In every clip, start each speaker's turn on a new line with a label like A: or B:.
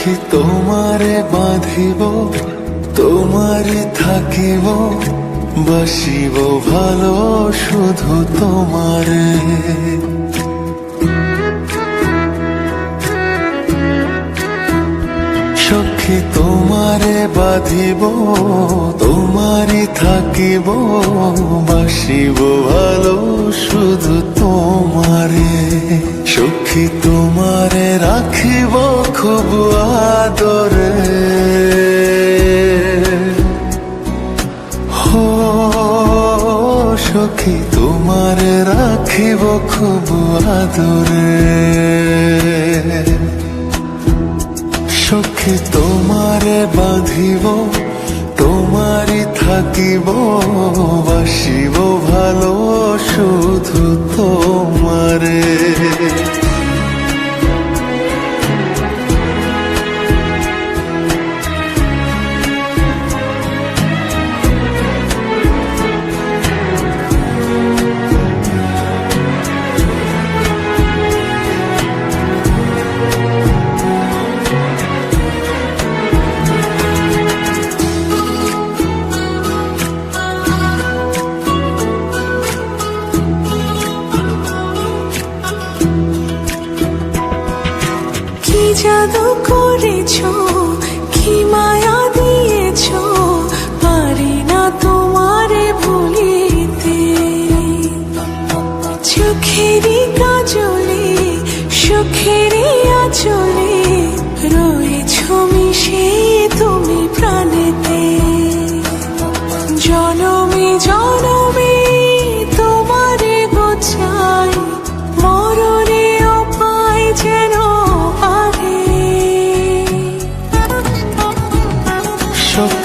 A: সখী তোমারে বাঁধিব তোমারে থাকিব, বাসিব ভালো শুধু তোমারে। সখী তোমারে বাঁধিব তোমারে থাকিব, বাসিব ভালো শুধু তোমারে। সখী তোমারে আদরে হো সখী তোমারে রাখিব খুব আদরে। সখী তোমারে বাঁধিব তোমারই থাকিব বাসিব
B: জাদু করেছ কি মায়া দিয়েছ পারি না তোমারে ভুলিতে। চোখেরই কাজলে সুখেরই আচলে রয়েছো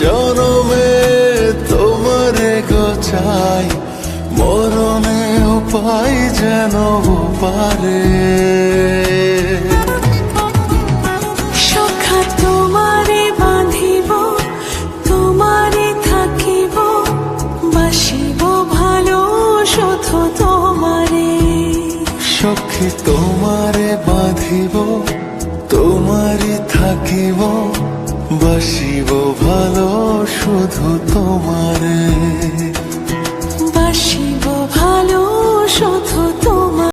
A: জনমে তোমারে গোচাই মরণে উপায় যেন পারে।
B: সখা তোমারে বাঁধিব তোমারে থাকিব বাসিব ভালো শুধু তোমারে।